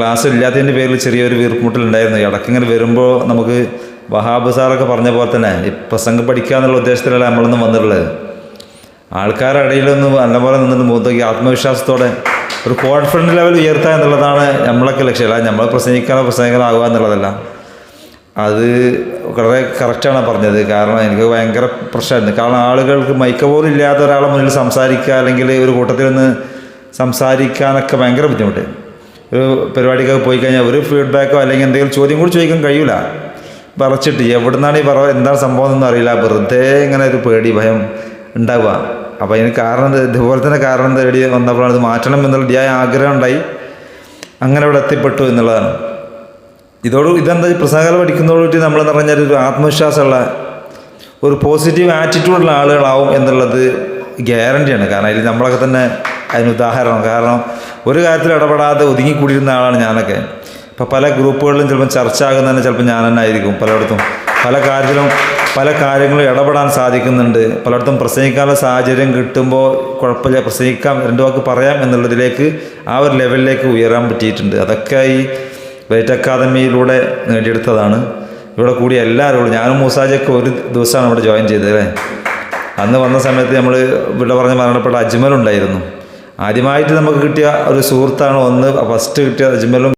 Class ഇല്ലാത്തതിന്റെ പേരിൽ ചെറിയൊരു വീർപ്പുമുട്ടലുണ്ടായിരുന്നു. ഇടയ്ക്കിങ്ങനെ വരുമ്പോൾ നമുക്ക് വഹാബ് സാറൊക്കെ പറഞ്ഞ പോലെ തന്നെ ഈ പ്രസംഗം പഠിക്കുക എന്നുള്ള ഉദ്ദേശത്തിലല്ല നമ്മളൊന്നും വന്നിട്ടുള്ളത്. ആൾക്കാരുടെ ഇടയിലൊന്ന് നല്ലപോലെ നിന്നിട്ട് മുഖത്തേക്ക് ആത്മവിശ്വാസത്തോടെ ഒരു കോൺഫിഡൻസ് ലെവൽ ഉയർത്തുക എന്നുള്ളതാണ് നമ്മളൊക്കെ ലക്ഷ്യം. അല്ല നമ്മൾ പ്രസംഗിക്കാനോ പ്രസംഗിക്കാനാകുക എന്നുള്ളതല്ല. അത് വളരെ കറക്റ്റാണ് പറഞ്ഞത്. കാരണം എനിക്ക് ഭയങ്കര പ്രശ്നമായിരുന്നു. കാരണം ആളുകൾക്ക് മൈക്ക പോലും ഇല്ലാത്ത ഒരാളെ മുന്നിൽ സംസാരിക്കുക അല്ലെങ്കിൽ ഒരു കൂട്ടത്തിൽ നിന്ന് സംസാരിക്കാനൊക്കെ ഭയങ്കര ബുദ്ധിമുട്ട്. ഒരു പരിപാടിക്കൊക്കെ പോയി കഴിഞ്ഞാൽ ഒരു ഫീഡ്ബാക്കോ അല്ലെങ്കിൽ എന്തെങ്കിലും ചോദ്യം കൂടി ചോദിക്കാൻ കഴിയില്ല പറച്ചിട്ട് എവിടുന്നാണ് ഈ പറ എന്താണ് സംഭവം എന്നൊന്നും അറിയില്ല. വെറുതെ ഇങ്ങനെ ഒരു പേടി ഭയം ഉണ്ടാവുക. അപ്പോൾ അതിന് കാരണം? ഇതുപോലെ തന്നെ കാരണം തേടി വന്നപ്പോഴാണ് ഇത് മാറ്റണം എന്നുള്ള ഡിയായ ആഗ്രഹം ഉണ്ടായി. അങ്ങനെ ഇവിടെ എത്തിപ്പെട്ടു എന്നുള്ളതാണ്. ഇതോട് ഇതെന്താ പ്രസംഗം നമ്മൾ നമ്മളെന്ന് പറഞ്ഞാൽ ഒരു ആത്മവിശ്വാസമുള്ള ഒരു പോസിറ്റീവ് ആറ്റിറ്റ്യൂഡുള്ള ആളുകളാവും എന്നുള്ളത് ഗ്യാരണ്ടിയാണ് കാരണം അതിൽ നമ്മളൊക്കെ തന്നെ അതിന് ഉദാഹരണം. കാരണം ഒരു കാര്യത്തിൽ ഇടപെടാതെ ഒതുങ്ങിക്കൂടിയിരുന്ന ആളാണ് ഞാനൊക്കെ. ഇപ്പം പല ഗ്രൂപ്പുകളിലും ചിലപ്പോൾ ചർച്ച ആകുന്നതന്നെ ചിലപ്പോൾ ഞാൻ തന്നെ ആയിരിക്കും പലയിടത്തും. പല കാര്യത്തിലും പല കാര്യങ്ങളും ഇടപെടാൻ സാധിക്കുന്നുണ്ട്. പലയിടത്തും പ്രസംഗിക്കാനുള്ള സാഹചര്യം കിട്ടുമ്പോൾ കുഴപ്പമില്ല. പ്രസംഗിക്കാം രണ്ട് വാക്ക് പറയാം എന്നുള്ളതിലേക്ക് ആ ഒരു ലെവലിലേക്ക് ഉയരാൻ പറ്റിയിട്ടുണ്ട്. അതൊക്കെ ഈ വെയിറ്റ് അക്കാദമിയിലൂടെ നേടിയെടുത്തതാണ്. ഇവിടെ കൂടി എല്ലാവരോടും ഞാനും മൂസാജിയൊക്കെ ഒരു ദിവസമാണ് ഇവിടെ ജോയിൻ ചെയ്തത് അല്ലേ? അന്ന് വന്ന സമയത്ത് നമ്മൾ ഇവിടെ പറഞ്ഞ് മരണപ്പെട്ട അജ്മലുണ്ടായിരുന്നു ആദ്യമായിട്ട് നമുക്ക് കിട്ടിയ ഒരു സുഹൃത്താണ് ഒന്ന്. ഫസ്റ്റ് കിട്ടിയ അജ്മലും